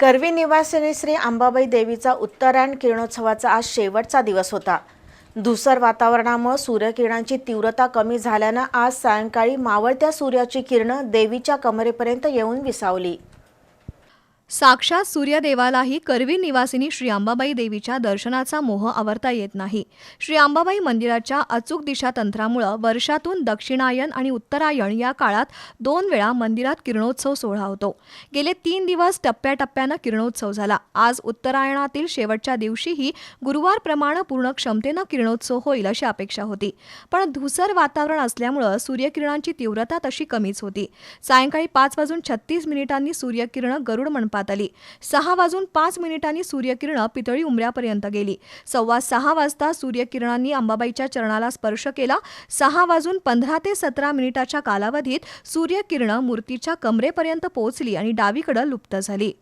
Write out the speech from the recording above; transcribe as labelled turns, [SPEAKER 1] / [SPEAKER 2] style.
[SPEAKER 1] करवी निवासिनी श्री अंबाबाई देवीचा उत्तरायण किरणोत्सवाचा आज शेवटचा दिवस होता. धुसर वातावरणामुळे सूर्यकिरणांची तीव्रता कमी झाल्यानं आज सायंकाळी मावळत्या सूर्याची किरणं देवीच्या कमरेपर्यंत येऊन विसावली.
[SPEAKER 2] साक्षात सूर्यदेवालाही करवी निवासिनी श्री अंबाबाई देवीच्या दर्शनाचा मोह आवरता येत नाही. श्री अंबाबाई मंदिराच्या अचूक दिशा तंत्रामुळं वर्षातून दक्षिणायन आणि उत्तरायण या काळात दोन वेळा मंदिरात किरणोत्सव सोहळा होतो. गेले तीन दिवस टप्प्याटप्प्यानं किरणोत्सव झाला. आज उत्तरायणातील शेवटच्या दिवशीही गुरुवारप्रमाणे पूर्ण क्षमतेनं किरणोत्सव होईल अशी अपेक्षा होती. पण धुसर वातावरण असल्यामुळं सूर्यकिरणांची तीव्रता तशी कमीच होती. सायंकाळी पाच वाजून छत्तीस मिनिटांनी सूर्यकिरण गरुड मंडपात आली. सहा वाजून पाच मिनिटांनी सूर्यकिरणं पितळी उमऱ्यापर्यंत गेली. सव्वा सहा वाजता सूर्यकिरणांनी अंबाबाईच्या चरणाला स्पर्श केला. सहा वाजून पंधरा ते सतरा मिनिटाच्या कालावधीत सूर्यकिरणं मूर्तीच्या कमरेपर्यंत पोहोचली आणि डावीकडं लुप्त झाली.